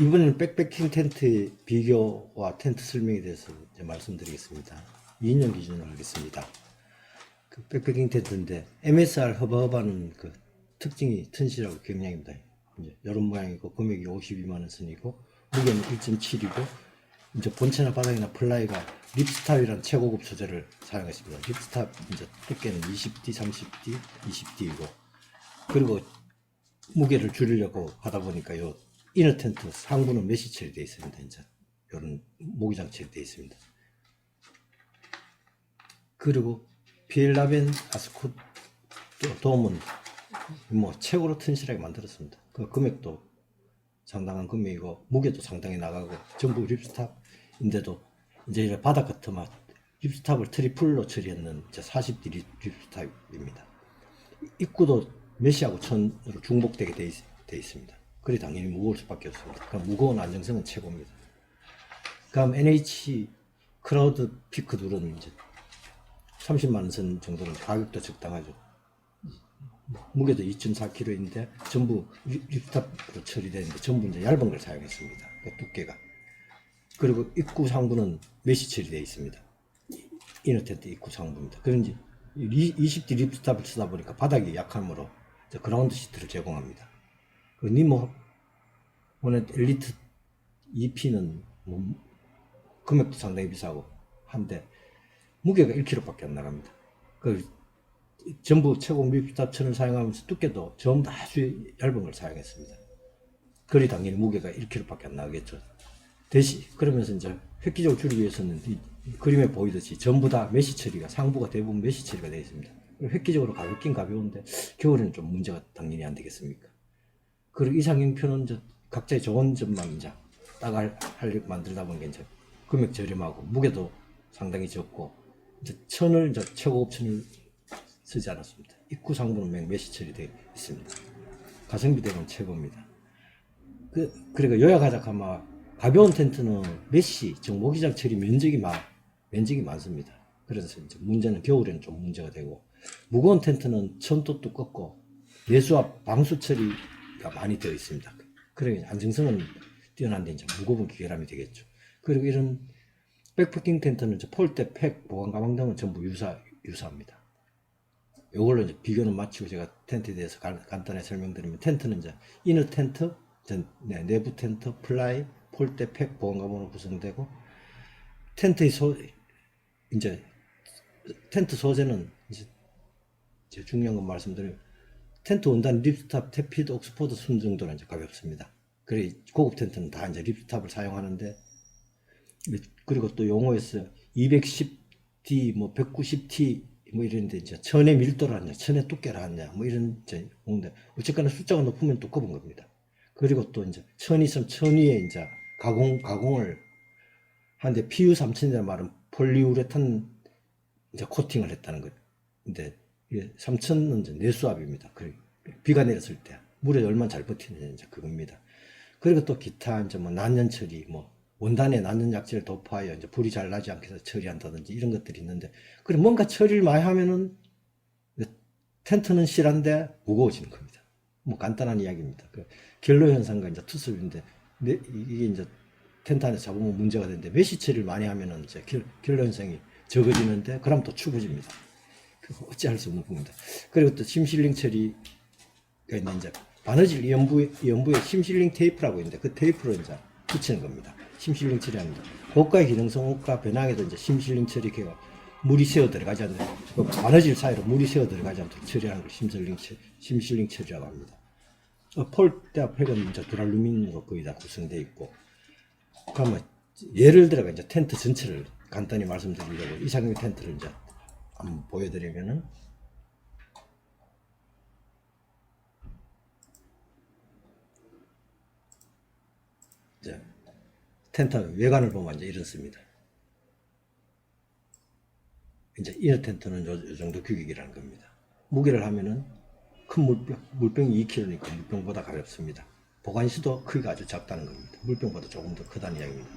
이번에는 백패킹 텐트의 비교와 텐트 설명에 대해서 말씀드리겠습니다. 2년 기준으로 하겠습니다. 그 백패킹 텐트인데 MSR 허바허바는 그 특징이 튼실하고 경량입니다. 이제 이런 모양이고 금액이 52만 원 선이고 무게는 1.7이고 이제 본체나 바닥이나 플라이가 립스탑이라는 최고급 소재를 사용했습니다. 립스탑 이제 두께는 20D, 30D, 20D이고 그리고 무게를 줄이려고 하다 보니까 요 이너 텐트 상부는 메시 처리되어 있습니다. 이제 요런 모기장 처리되어 있습니다. 그리고 비엘라벤 아스코 돔은 뭐 최고로 튼실하게 만들었습니다. 그 금액도 상당한 금액이고 무게도 상당히 나가고 전부 립스탑인데도 이제 이런 바닥 같으면 립스탑을 트리플로 처리했는 이제 40D 립- 립스탑입니다. 입구도 메시하고 천으로 중복되게 돼, 있, 돼 있습니다. 그래 당연히 무거울 수밖에 없습니다. 그럼 무거운 안정성은 최고입니다. 그다음 NH 크라우드 피크 둘은 이제 30만 원선 정도는 가격도 적당하죠. 무게도 2.4kg인데 전부 립- 립스탑으로 처리되는데 전부 이제 얇은 걸 사용했습니다. 그 두께가. 그리고 입구 상부는 메시 처리되어 있습니다. 이너 텐트 입구 상부입니다. 그런지 20D 립스탑을 쓰다 보니까 바닥이 약하므로 그라운드 시트를 제공합니다. 그 니모 오늘 엘리트 EP는 뭐 금액도 상당히 비싸고 한데 무게가 1kg밖에 안 나갑니다. 그 전부 최고 립스탑 천을 사용하면서 두께도 전부 다 아주 얇은 걸 사용했습니다. 그리 당연히 무게가 1kg밖에 안 나겠죠. 대신 그러면서 이제 획기적으로 줄이기 위해서는 이 그림에 보이듯이 전부 다 메시 처리가 상부가 대부분 메시 처리가 되어 있습니다. 획기적으로 가볍긴 가벼운데 겨울에는 좀 문제가 당연히 안 되겠습니까? 그리고 이상형 표는 이제 각자의 좋은 점만 이제 딱할 할 만들다 보니까 이제 금액 저렴하고 무게도 상당히 적고 이제 천을 이제 최고급 천을 쓰지 않았습니다. 입구 상부는 맹 메시 처리되어 있습니다. 가성비 대는 최고입니다. 그, 그러니까 요약하자면 가벼운 텐트는 메시, 즉 모기장 처리 면적이 많, 면적이 많습니다. 그래서 이제 문제는 겨울에는 좀 문제가 되고 무거운 텐트는 천도 두껍고 내수와 방수 처리가 많이 되어 있습니다. 그러니 안정성은 뛰어난데 이제 무거운 기계람이 되겠죠. 그리고 이런 백패킹 텐트는 폴대, 팩, 보관 가방 등은 전부 유사 유사합니다. 이걸로 이제 비교는 마치고 제가 텐트에 대해서 간, 간단하게 설명드리면 텐트는 이제 이너 텐트, 전- 네, 내부 텐트, 플라이, 폴대, 팩, 보관 가방으로 구성되고 텐트의 소 이제 텐트 소재는 이제 제 중요한 건 말씀드리면 텐트 원단 립스탑, 테피드, 옥스포드 순 정도는 이제 가볍습니다. 그래 고급 텐트는 다 이제 립스탑을 사용하는데 그리고 또 용어에서 210T, 뭐 190T 뭐 이런데 이제 천의 밀도를 하냐, 천의 두께를 하냐, 뭐 이런 이제 용어인데 어쨌거나 숫자가 높으면 두꺼운 겁니다. 그리고 또 이제 천이 있으면 천 위에 이제 가공 가공을 하는데 PU 3000이라는 말은 폴리우레탄 이제 코팅을 했다는 거예요. 근데 이게 3000은 이제 내수압입니다. 그 비가 내렸을 때 물에 얼마나 잘 버티느냐 이제 그겁니다. 그리고 또 기타 이제 뭐 난연 처리 뭐 원단에 난연 약재를 도포하여 이제 불이 잘 나지 않게 해서 처리한다든지 이런 것들이 있는데 그래 뭔가 처리를 많이 하면은 텐트는 실한데 무거워지는 겁니다. 뭐 간단한 이야기입니다. 그 결로 현상과 이제 투습인데 네, 이게 이제 텐트 안에 잡으면 문제가 되는데 메시 처리를 많이 하면은 이제 결, 결로 현상이 적어지는데 그럼 또 추구집니다. 그 어찌할 수 없는 부분입니다. 그리고 또 심실링 처리가 있는 이제 바느질 연부에 연부에 심실링 테이프라고 있는데 그 테이프로 이제 붙이는 겁니다. 심실링 처리합니다. 고가의 기능성 옷과 배낭에도 이제 심실링 처리기가 물이 새어 들어가지 않는 그 바느질 사이로 물이 새어 들어가지 않도록 처리하는 걸 심실링 처 심실링 처리라고 합니다. 어, 폴대 팩은 이제 두랄루민으로 거의 다 구성되어 있고 그러면 예를 들어 이제 텐트 전체를 간단히 말씀드리려고 이상형 텐트를 이제 한번 보여드리면은 이제 텐트 외관을 보면 이제 이렇습니다. 이제 이너 텐트는 요, 요 정도 규격이라는 겁니다. 무게를 하면은 큰 물병, 물병이 2kg니까 물병보다 가볍습니다. 보관시도 크기가 아주 작다는 겁니다. 물병보다 조금 더 크다는 이야기입니다.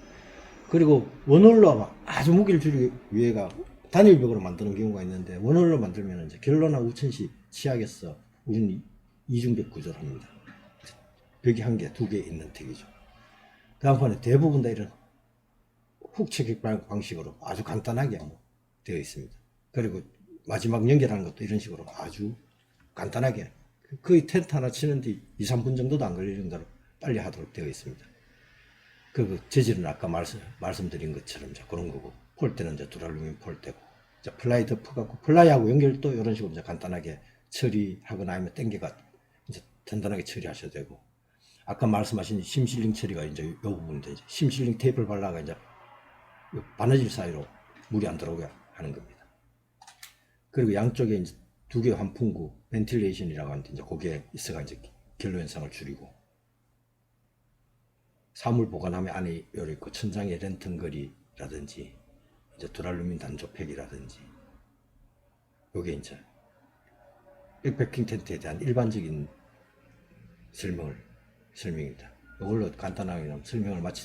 그리고 원홀로 아주 무게를 줄이기 위해가 단일벽으로 만드는 경우가 있는데 원홀로 만들면 이제 결로나 우천시 치약에서 우리는 이중벽 구조를 합니다. 벽이 한 개, 두 개 있는 택이죠. 다음번에 대부분 다 이런 훅체격 방식으로 아주 간단하게 뭐 되어 있습니다. 그리고 마지막 연결하는 것도 이런 식으로 아주 간단하게 거의 텐트 하나 치는데 2, 3분 정도도 안 걸리는 대로 빨리 하도록 되어 있습니다. 그 재질은 아까 말씀, 말씀드린 것처럼 이제 그런 거고 폴대는 이제 두랄루민 폴대고 이제 플라이 덮어 갖고 플라이하고 연결 도 이런 식으로 이제 간단하게 처리하거나 아니면 땡겨가 이제 단단하게 처리하셔도 되고 아까 말씀하신 심실링 처리가 이제 이 부분인데 이제 심실링 테이프를 발라가 이제 요 바느질 사이로 물이 안 들어오게 하는 겁니다. 그리고 양쪽에 이제 두 개의 환풍구 벤틸레이션이라고 하는데 이제 거기에 있어가 이제 결로 현상을 줄이고 사물 보관함에 안에 요리 있고 천장에 랜턴거리라든지 이제 두랄루민 단조팩이라든지 요게 이제 백패킹 텐트에 대한 일반적인 설명을 설명입니다. 이걸로 간단하게 좀 설명을 마치